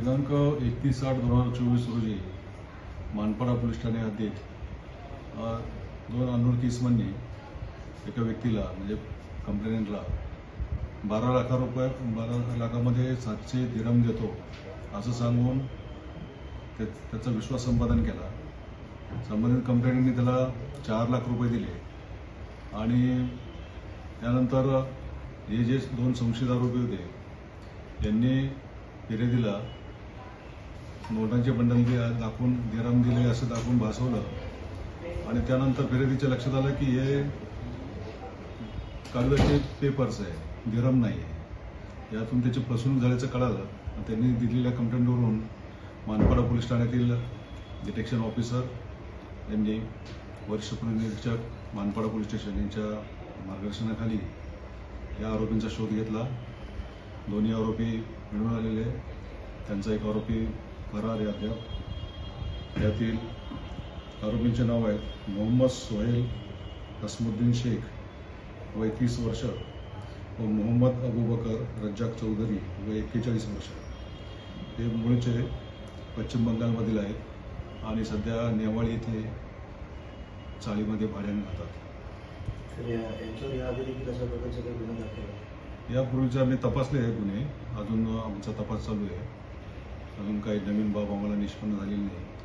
दिनांक एकतीस आठ दोन हजार चोवीस रोजी मानपाडा पोलीस ठाणे हद्दीत दोन अनोळखी इसमांनी एका व्यक्तीला म्हणजे कंप्लेंटला बारा लाखा रुपये बारा लाखामध्ये सातशे दिरम देतो असं सांगून त्या त्याचा विश्वास संपादन केला. संबंधित कंप्लेंटनी त्याला चार लाख रुपये दिले. आणि त्यानंतर हे जे दोन संशयित आरोपी होते यांनी फिर्यादीला नोटांचे बंडल दाखवून निराम दिले असं दाखवून भासवलं. आणि त्यानंतर फिर्यादीच्या लक्षात आलं की हे कागदाचे पेपर्स आहे. दिरम नाही आहे यातून त्याची फसवणूक झाल्याचं कळालं. त्यांनी दिलेल्या कंप्लेंटवरून मानपाडा पोलीस ठाण्यातील डिटेक्शन ऑफिसर यांनी वरिष्ठ पोलीस निरीक्षक मानपाडा पोलीस स्टेशन यांच्या मार्गदर्शनाखाली या आरोपींचा शोध घेतला. दोन्ही आरोपी मिळून आलेले. त्यांचा एक आरोपी फरार आहे अद्याप. यातील आरोपींचे नाव आहेत मोहम्मद सोहेल हसमुद्दीन शेख वय तीस वर्ष व मोहम्मद अबूबकर रज्जाक चौधरी वय एक्केचाळीस वर्ष. हे मूळचे पश्चिम बंगालमधील आहेत आणि सध्या नेवाळी येथे चाळीमध्ये भाड्याने राहतात. या. यापूर्वीचे आम्ही तपासले आहे गुन्हे. अजून आमचा तपास चालू आहे. अजून काही नवीन बाब आम्हाला निष्पन्न झालेली नाही.